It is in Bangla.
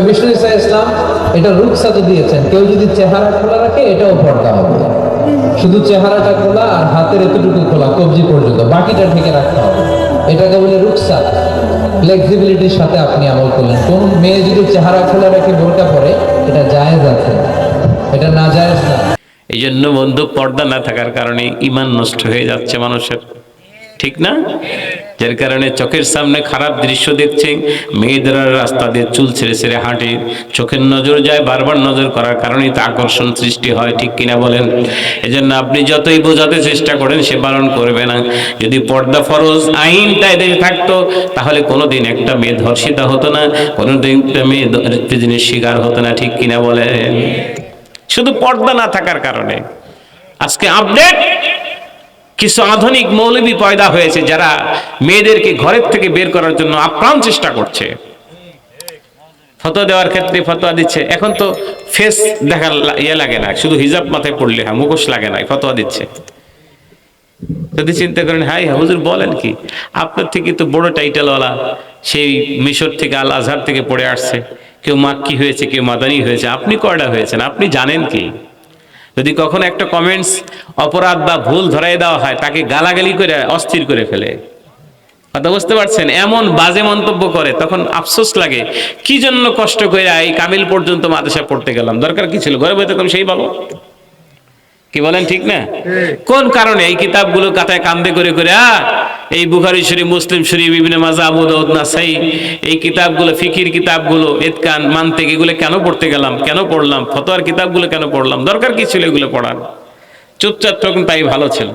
বিষ্ণু ইসা ইসলাম এটা দিয়েছেন। কেউ যদি চেহারা খোলা রাখে, এটাও পর্দা হবে। শুধু চেহারাটা খোলা আর হাতের এতটুকু খোলা, কবজি পর্যন্ত, বাকিটা ঢেকে রাখতে হবে। এটাকে বলে রুকসাত ফ্লেক্সিবিলিটির সাথে আপনি আমল করলেন। কোন মেয়ে যদি চেহারা খোলা রেখে বোরকা পরে, এটা জায়েজ আছে। এটা না জায়েজ না। এই জন্য বন্ধু, পর্দা না থাকার কারণে ইমান নষ্ট হয়ে যাচ্ছে মানুষের। ঠিক না? যার কারণে চোখের সামনে খারাপ দৃশ্য দেখছে, মেয়েদের রাস্তা দিয়ে চুল ছেড়ে ছেড়ে হাঁটে। চোখের নজর যায়, বারবার নজর করার কারণেই তা আকর্ষণ সৃষ্টি হয়, ঠিক কিনা বলেন? এজন্য আপনি যতই বোঝাতে চেষ্টা করেন, সে পালন করবে না। যদি পর্দা ফরজ, আইনটা এদেশে থাকতো, তাহলে কোনোদিন একটা মেয়ে ধর্ষিতা হতো না, কোনোদিন একটা মেয়ে জিনিস শিকার হতো না, ঠিক কিনা বলেন? শুধু পর্দা না থাকার কারণে। আজকে আপডেট কিছু আধুনিক মৌলবী পয়দা হয়েছে যারা মেয়েদেরকে ঘরের থেকে বের করার জন্য আপ্রাণ চেষ্টা করছে। ফতোয়া দেওয়ার ক্ষেত্রে ফতোয়া দিচ্ছে। এখন তো ফেস দেখার লা- ইয়ে লাগে না, শুধু হিজাব মাথায় পড়লে হ্যাঁ মুখোশ লাগে না, ফতোয়া দিচ্ছে। যদি চিন্তা করেন, হাই হুজুর বলেন কি, আপনার থেকে তো বড় টাইটেলওয়ালা সেই মিশর থেকে, আল আজহার থেকে পড়ে আসছে। কেউ মাক্কি হয়েছে, কেউ মাদানি হয়েছে, আপনি কয়টা হয়েছেন? আপনি জানেন কি? যদি কখনো একটা কমেন্টস অপরাধ বা ভুল ধরাই দেওয়া হয়, তাকে গালাগালি করে অস্থির করে ফেলে। কথা বুঝতে পারছেন? এমন বাজে মন্তব্য করে, তখন আফসোস লাগে। কি জন্য কষ্ট করে এই কামিল পর্যন্ত মাদ্রাসা পড়তে গেলাম? দরকার কি ছিল? ঘরে বইতে সেই ভালো। কি বলেন ঠিক না? কোন কারণে এই কিতাবগুলো কাতায় কান্দে করে করে আ এই বুখারি শরীফ মুসলিম শরীফ বিভিন্ন মাজা আবু দাউদ নাসাই এই কিতাবগুলো ফিকির কিতাবগুলো এতকান মানতে এগুলো কেন পড়তে গেলাম? কেন পড়লাম? ফতোয়ার কিতাবগুলো কেন পড়লাম? দরকার কি ছিল এগুলো পড়ার? চুপচাপ তখন তাই ভালো ছিল।